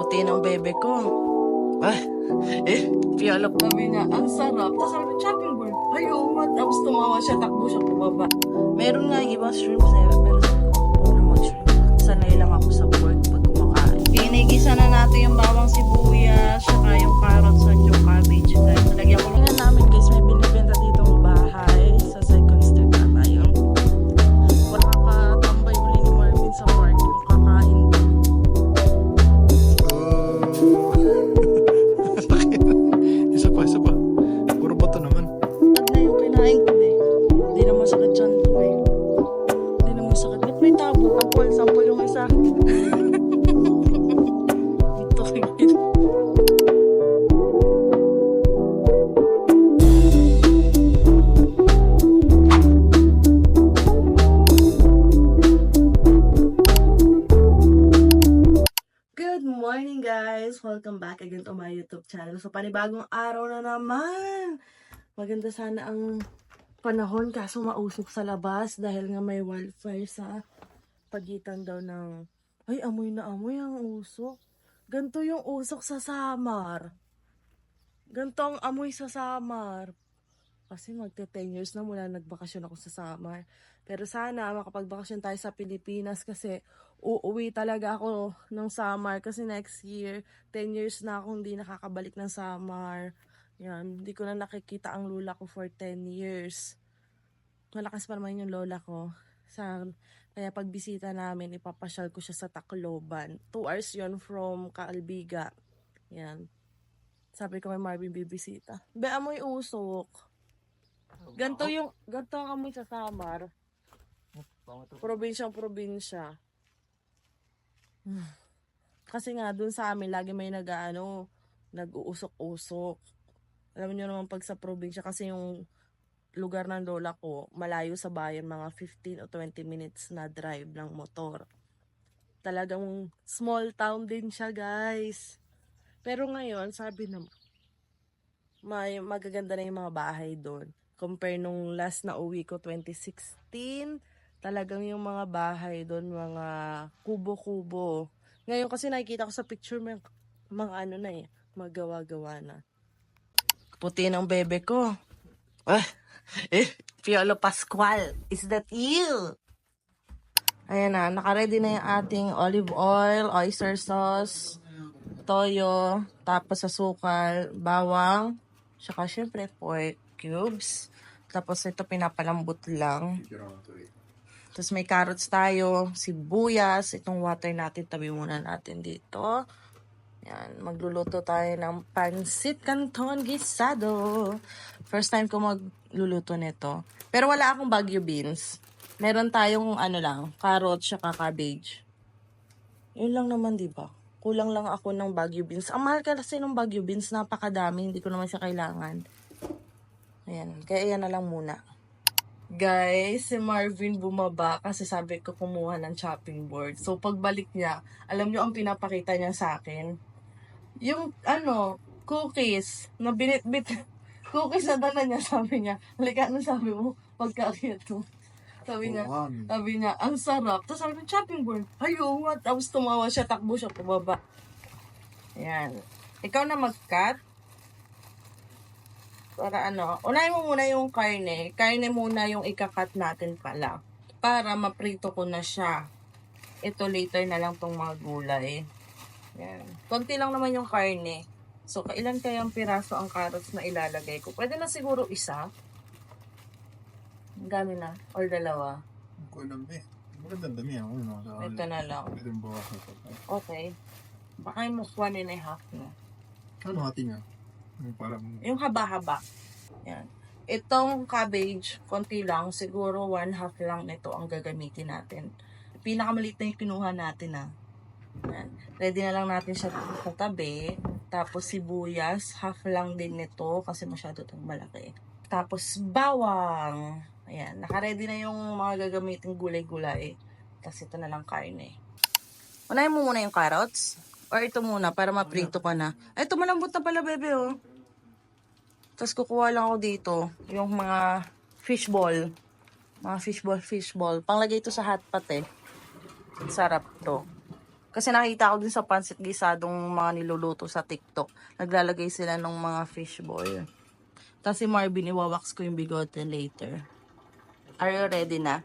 puti ng bebe ko. Ah, eh, piyalap kami niya. Ang sarap. Tapos sabi chopping board. Ay, nga. Tapos tumawa siya, takbo siya pababa. Meron nga yung ibang shrimps eh, pero sabi ko, na mag-shrimp. Sanay lang ako sa pork pag kumakain. Pinigisa na natin yung bawang sibuyas, saka yung carrots at yung cabbage. Guys, Welcome to my YouTube channel. So panibagong araw na naman! Maganda sana ang panahon kaso mausok sa labas dahil nga may wildfire sa pagitan daw ng... Ay, amoy na amoy ang usok. Ganto yung usok sa Samar. Ganto ang amoy sa Samar. Kasi magte 10 years na mula nagbakasyon ako sa Samar. Pero sana makapagbakasyon tayo sa Pilipinas kasi uuwi talaga ako ng Samar kasi next year, 10 years na akong hindi nakakabalik ng Samar. Yan, hindi ko na nakikita ang lola ko for 10 years. Malakas pa naman yung lola ko. Sa, kaya pagbisita namin, ipapasyal ko siya sa Tacloban. 2 hours yon from Kaalbiga. Yan. Sabi ko may Marvin bibisita. Be, amoy usok. Ganto yung, ganto ang amoy sa Samar. Probinsyang probinsya. Kasi nga, dun sa amin, lagi may nag, ano, nag-uusok-usok. Alam niyo naman pag sa probinsya, kasi yung lugar ng lola ko, malayo sa bayan, mga 15 o 20 minutes na drive ng motor. Talagang small town din siya, guys. Pero ngayon, sabi naman, may magaganda na yung mga bahay doon. Compare nung last na uwi ko, 2016, talagang yung mga bahay doon, mga kubo-kubo. Ngayon kasi nakikita ko sa picture, may mga ano na eh, magawa-gawa na. Puti ng bebe ko. Ah, eh, Piolo Pascual, is that you? Ayan na, nakaredy na yung ating olive oil, oyster sauce, toyo, tapos asukal, bawang, saka syempre pork cubes. Tapos ito pinapalambot lang. Tapos may carrots tayo, sibuyas, itong water natin, tabi muna natin dito. Yan, magluluto tayo ng pansit canton gisado. First time ko magluluto nito. Pero wala akong bagyo beans. Meron tayong ano lang, carrots saka cabbage. Yun lang naman, di ba? Kulang lang ako ng bagyo beans. Ang mahal kasi ng bagyo beans, napakadami. Hindi ko naman siya kailangan. Ayan, kaya yan na lang muna. Guys, si Marvin bumaba kasi sabi ko kumuha ng chopping board. So, pagbalik niya, alam niyo ang pinapakita niya sa akin? Yung, ano, cookies na binit-bit. Cookies na dala niya, sabi niya. Halika, ano sabi mo? Pagkakit mo. Sabi niya, sabi niya, ang sarap. Tapos sabi ko, chopping board. Ay, oo nga. Tapos tumawa siya, takbo siya pababa. Ayan. Ikaw na mag-cut. Para ano, unahin mo muna yung karne. Karne muna yung ikakat natin pala. Para maprito ko na siya. Ito later na lang tong mga gulay. Yan. Konti lang naman yung karne. So, kailan kayang piraso ang carrots na ilalagay ko? Pwede na siguro isa. Ang dami na. Or dalawa. Ko alam eh. Magandang dami ako. No? So, Ito na lang. Yung bawas na. Okay. Baka yung one and a half na. Ano hati nga? Yung parang... Yung haba-haba. Yan. Itong cabbage, konti lang. Siguro one half lang nito ang gagamitin natin. Pinakamaliit na yung kinuha natin ah. Yan. Ready na lang natin siya sa tabi. Tapos sibuyas, half lang din nito kasi masyado itong malaki. Tapos bawang. Ayan, nakaready na yung mga gagamiting gulay-gulay. Tapos ito na lang karne. Unahin mo muna yung carrots. Or ito muna para maprito ka na. Ay, ito malambot na pala, bebe, oh. Tapos kukuha lang ako dito yung mga fishball. Mga fishball, fishball. Panglagay ito sa hot pot eh. Sarap to. Kasi nakita ko din sa pancit gisadong mga niluluto sa TikTok. Naglalagay sila ng mga fishball. Tapos si Marvin, iwawax ko yung bigote later. Are you ready na?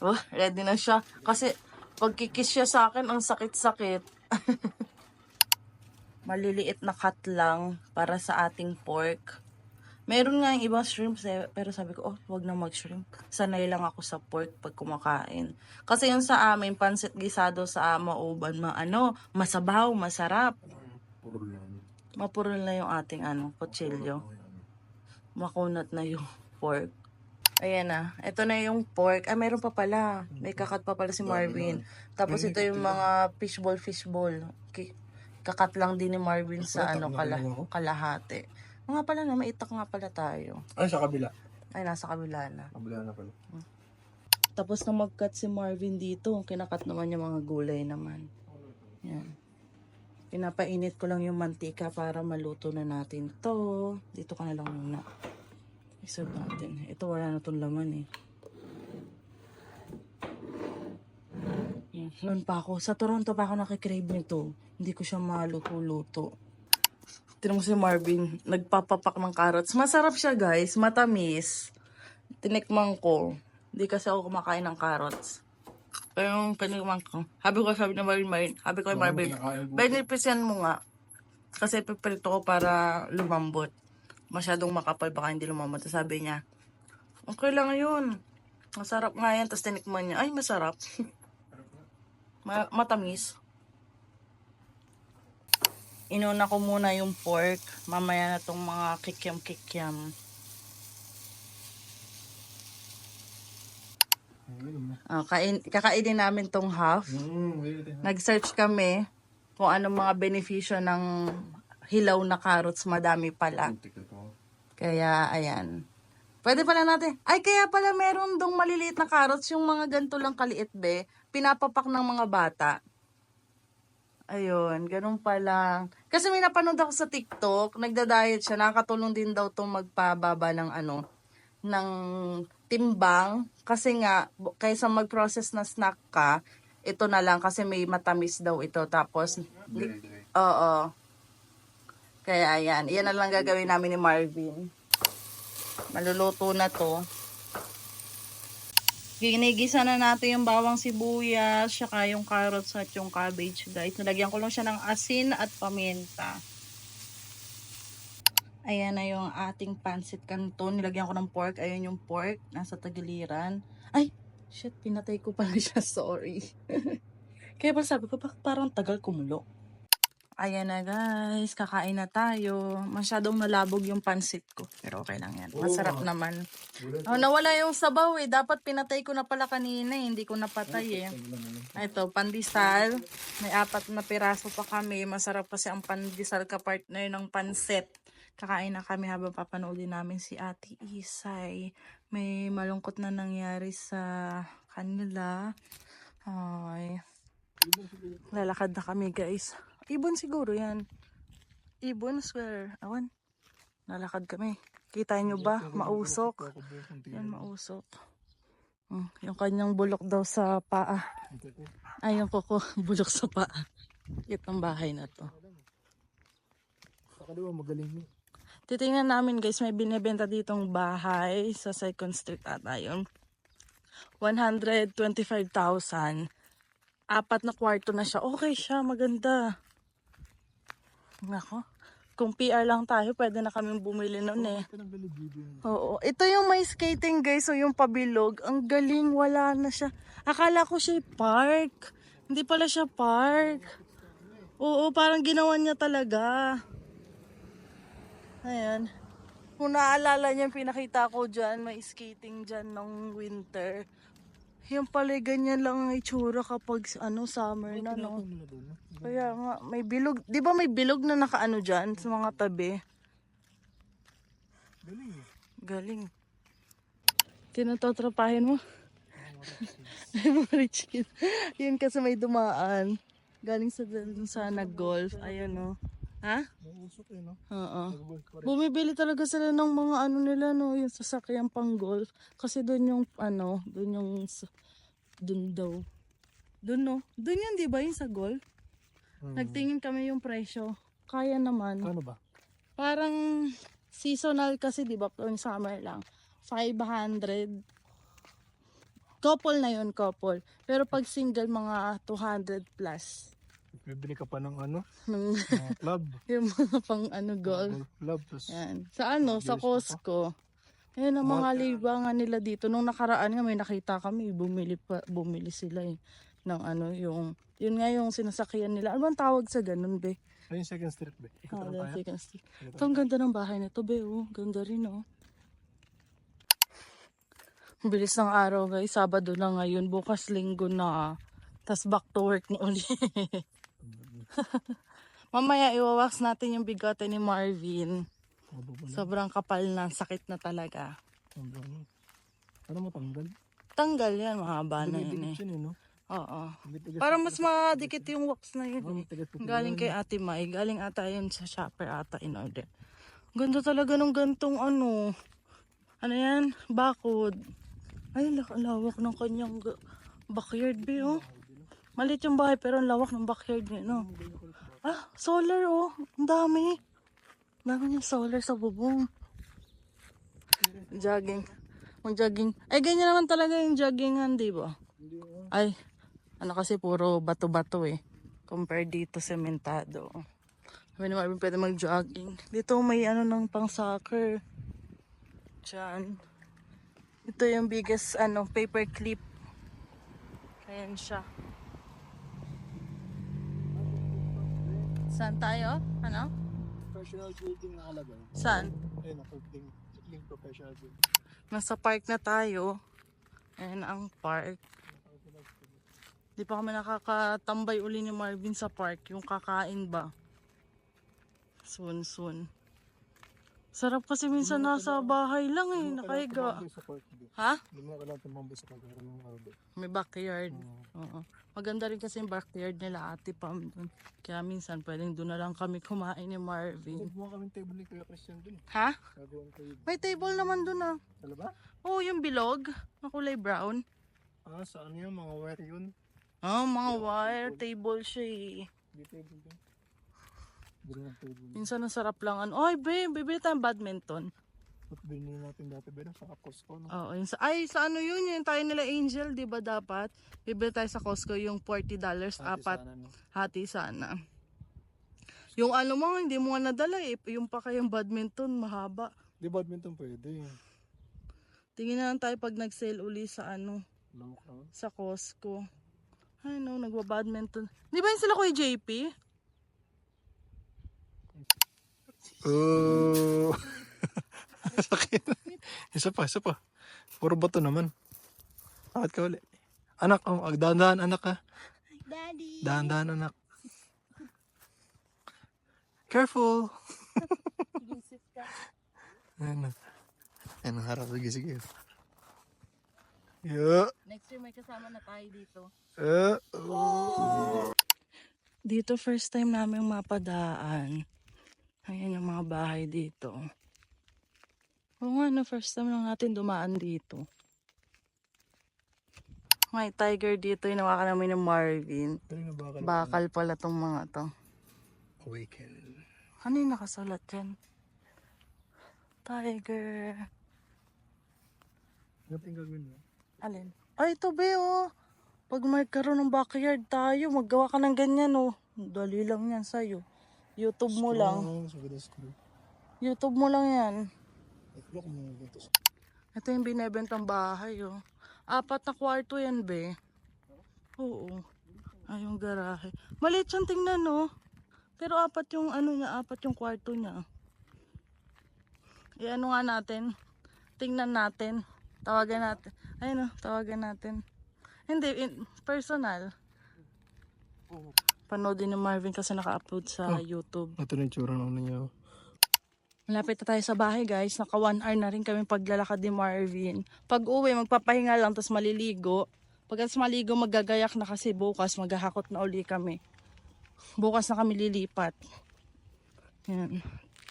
Oh, ready na siya. Kasi pagkikis siya sa akin, ang sakit-sakit. Maliliit na cut lang para sa ating pork. Meron nga yung ibang shrimps eh, pero sabi ko, oh, wag na mag-shrimp. Sanay lang ako sa pork pag kumakain. Kasi yung sa amin, pansit gisado sa mauban, ma ano, masabaw, masarap. Mapurol na yung ating ano, kutsilyo. Makunat na yung pork. Ayan na. Ito na yung pork. Ah, meron pa pala. May kakat pa pala si Marvin. Tapos ito yung mga fishball, fishball. Ki- Kakat lang din ni Marvin sa ano, kala, kalahati. Nga pala na, maitak nga pala tayo. Ay, sa kabila. Ay, nasa kabila na. Kabila na pala. Tapos na mag-cut si Marvin dito, kinakat naman yung mga gulay naman. Yan. Pinapainit ko lang yung mantika para maluto na natin to. Dito ka na lang muna. Iserve natin. Ito wala na tong laman eh. Yan. Noon pa ako. Sa Toronto pa ako nakikrave nito. Hindi ko siya maluto-luto. Tinan mo si Marvin, nagpapapak ng carrots. Masarap siya guys, matamis. Tinikman ko. Hindi kasi ako kumakain ng carrots. Pero yung tinikman ko, sabi ko sabi ni Marvin, Marvin, sabi ko kay Marvin, beneficyan mo nga. Kasi piprito ko para lumambot. Masyadong makapal, baka hindi lumambot. Sabi niya, okay lang yun. Masarap nga yan. Tapos tinikman niya, ay masarap. Ma- matamis. Inuna ko muna yung pork. Mamaya na tong mga kikiam-kikiam. Ah, kain, kakainin namin tong half. Wait. eh. Nag-search kami kung ano mga benepisyo ng hilaw na carrots. Madami pala. Kaya, ayan. Pwede pala natin. Ay, kaya pala meron dong maliliit na carrots. Yung mga ganito lang kaliit, be. Pinapapak ng mga bata. Ayun, ganun pala. Kasi may napanood ako sa TikTok, nagda-diet siya, nakakatulong din daw tong magpababa ng ano, ng timbang. Kasi nga, kaysa mag-process na snack ka, ito na lang kasi may matamis daw ito. Tapos. Oo. Kaya ayan, iyan na lang gagawin namin ni Marvin. Maluluto na to. Ginigisa na natin yung bawang sibuyas, saka yung carrots at yung cabbage, guys. Nalagyan ko lang siya ng asin at paminta. Ayan na yung ating pancit canton. Nilagyan ko ng pork. Ayan yung pork. Nasa tagiliran. Ay! Shit, pinatay ko pala siya. Sorry. Kaya pala sabi ko, parang tagal kumulo? Ayan na guys, kakain na tayo. Masyadong nalabog yung pansit ko. Pero okay lang yan. Masarap naman. Oh, nawala yung sabaw eh. Dapat pinatay ko na pala kanina eh. Hindi ko napatay eh. Ito, pandesal. May apat na piraso pa kami. Masarap kasi ang pandesal ka-partner ng pansit. Kakain na kami habang papanoodin namin si Ate Isay. May malungkot na nangyari sa kanila. Ay. Lalakad na kami guys. Ibon siguro yan. Ibon, swear. Awan. Lalakad kami. Kita nyo ba? Mausok. Yan, mausok. Hmm, yung kanyang bulok daw sa paa. Ay, yung koko, bulok sa paa. Itong bahay na to. Saka diba magaling mo. Titingnan namin guys, may binibenta ditong bahay sa Second Street ata yun. 125,000. Apat na kwarto na siya. Okay siya, maganda. Nako. Kung PR lang tayo, pwede na kaming bumili nun eh. Oo. Ito yung may skating guys, so yung pabilog. Ang galing, wala na siya. Akala ko siya park. Hindi pala siya park. Oo, parang ginawa niya talaga. Ayan. Kung naalala yung pinakita ko dyan, may skating dyan ng winter. Yung pala ganyan lang ang itsura kapag ano, summer na, no? Kaya nga, may bilog. Di ba may bilog na nakaano dyan sa mga tabi? Galing eh. Galing. Tinatotrapahin mo? Rich kid. Yun kasi may dumaan. Galing sa dun sa nag-golf. Ayun no. Ha? Mausok eh, no? Oo. Bumibili talaga sila ng mga ano nila no, yung sasakyan pang golf. Kasi doon yung ano, doon yung doon daw. Doon no. Doon yun di ba yung sa golf? Hmm. Nagtingin kami yung presyo. Kaya naman. Ano ba? Parang seasonal kasi, di ba? Yung summer lang. 500. Couple na yun, couple. Pero pag single, mga 200 plus. Bibili ka pa ng ano? Nung, Mga club. yung mga pang ano, golf. Golf club. Tapos, Yan. Sa ano, sa. Costco. Ayan ang mga libangan nila dito. Nung nakaraan nga may nakita kami, bumili pa, bumili sila eh. Ng ano, yung, yun nga yung sinasakyan nila. Ano bang tawag sa ganun, be? ayun second street ba? Ikot Ah, tayo. second street. Ito, ang ganda ng bahay na to, be, oh. Ganda rin, oh. Bilis ng araw, guys. Sabado na ngayon. Bukas linggo na. Tapos back to work na uli. Mamaya iwawax natin yung bigote ni Marvin. Sobrang kapal na, sakit na talaga. Sobrang- Ano matanggal? Tanggal yan, mahaba na yun eh. Eh, no? Oo. Para mas madikit yung wax na yun eh. Galing kay Ate Mai, galing ata yun sa shopper ata in order. Ganda talaga ng gantong ano. Ano yan? Bakod. Ay, lawak ng kanyang backyard be oh. Malit yung bahay pero ang lawak ng backyard niya, no? Ah, solar oh. Ang dami. Ang dami niyang solar sa bubong. Jogging. Mag jogging. Ay, ganyan naman talaga yung joggingan, di ba? Ay, ano kasi puro bato-bato eh. Compare dito sementado. Sabi ni Marvin pwede mag-jogging. Dito may ano ng pang soccer. Diyan. Ito yung biggest ano paper clip. Ayan siya. Saan tayo? Ano? Professional building nakalagay. Saan? Ayun, building. Building professional building. Nasa park na tayo. Ayan ang park. Di pa kami nakakatambay uli ni Marvin sa park. Yung kakain ba? Soon, soon. Sarap kasi minsan nasa bahay lang eh. Nakahiga. Ha? Hindi mo kailangan tumambay sa park. Meron ng araw, di. May backyard. Oo. Oo. Maganda rin kasi yung backyard nila ate Pam dun. Kaya minsan pwedeng doon na lang kami kumain ni Marvin. Gumawa kami table ni Kuya Christian dun. Ha? Gagawin kayo. May table naman doon ah. Sa ba? Oo, yung bilog. Na kulay brown. Ah, sa ano yun? Mga wire yun. Oh, mga wire table siya eh. Hindi table dun. Minsan ang sarap lang. Ano, ay, be, bibili tayong badminton. At binili natin dati ba sa Costco, no? Oo, yun sa, ay, sa ano yun, yung tayo nila Angel, di ba dapat? Bibili tayo sa Costco yung $40, apat, sana, no? hati sana. Yung ano mo, hindi mo nga nadala eh. Yung pa kayong badminton, mahaba. Di badminton pwede. Tingin na lang tayo pag nag-sale uli sa ano, Lamok naman. sa Costco. Ay no, nagba-badminton. Di ba yun sila kuya JP? Oh. Sakit. isa pa, isa pa. Puro bato naman. Bakit ka uli? Anak, oh, ag- dahan-dahan anak ha. Daddy! Dahan-dahan anak. Careful. Ano? Ano harap? Sige, sige. Yeah. Next year may kasama na tayo dito. Uh, Dito first time namin mapadaan. Ayan yung mga bahay dito. Oo nga no, first time lang natin dumaan dito. May tiger dito, inawakan namin ng Marvin. Galing na bakal. Bakal pala tong mga to. Awaken. Ano yung nakasulat dyan? Tiger. Ano yung gagawin mo? Alin? Ay, ito be, oh. Pag may karoon ng backyard tayo, maggawa ka ng ganyan, oh. Dali lang yan sa'yo. YouTube mo lang. Oh. YouTube mo lang yan. Ito yung binebentang bahay, oh. Apat na kwarto yan, be. Oo. Ay, yung garahe. Maliit siyang tingnan, no? Pero apat yung, ano niya, apat yung kwarto niya. E, ano nga natin? Tingnan natin. Tawagan natin. Ayun, oh, tawagan natin. Hindi, in, personal. Panoodin ni Marvin kasi naka-upload sa Oh. YouTube. Ito na yung tsura ng ano niya. oh. Malapit na tayo sa bahay guys. Naka one hour na rin kami paglalakad ni Marvin. Pag uwi, magpapahinga lang tapos maliligo. Pagkatapos maligo, magagayak na kasi bukas. Maghahakot na uli kami. Bukas na kami lilipat. Yan.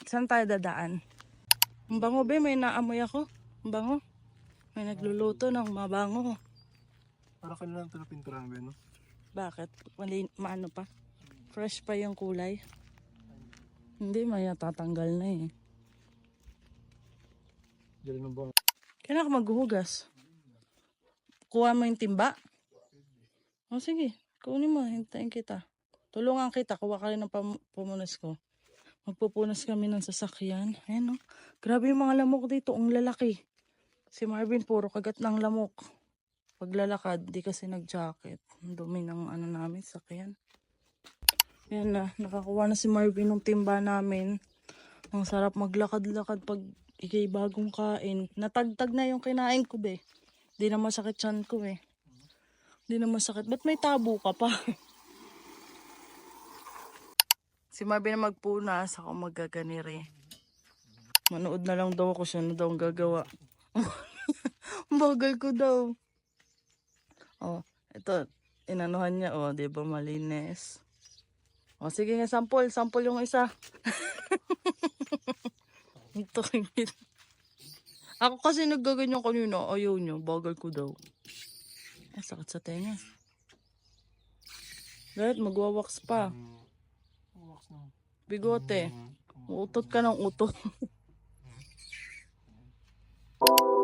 Saan tayo dadaan? Ang bango be, may naamoy ako. Ang bango. May nagluluto ng mabango. Para kailangan ito na pinturahan no? Bakit? Mali, maano pa? Fresh pa yung kulay. Hindi, maya tatanggal na eh. Diyan mo ba? Kailan ka maghuhugas? Kuha mo yung timba? O sige, kunin mo. Hintayin kita. Tulungan kita. Kuha ka rin ng pumunas ko. Magpupunas kami ng sasakyan. Ayan o. Grabe yung mga lamok dito. Ang lalaki. Si Marvin puro kagat ng lamok. Paglalakad, di kasi nag-jacket. Dumi ng ano namin, sakyan. Ayan na, nakakuha na si Marvin ng timba namin. Ang sarap maglakad-lakad pag ikay bagong kain. Natagtag na yung kinain ko, be. Di na masakit chan ko, eh. Di na masakit. Ba't may tabo ka pa? si Marvin na magpunas, ako magaganiri. Manood na lang daw ako siya na daw ang gagawa. Bagal ko daw. Oh, ito, inanuhan niya, oh, di ba malinis? O, oh, sige nga, sample, sample yung isa. ito, Ako kasi naggaganyan kanina, ayaw niyo, bagal ko daw. Ay, sakit sa tenga. Dahil magwawax pa. Wax na. Bigote. Utot ka ng utot.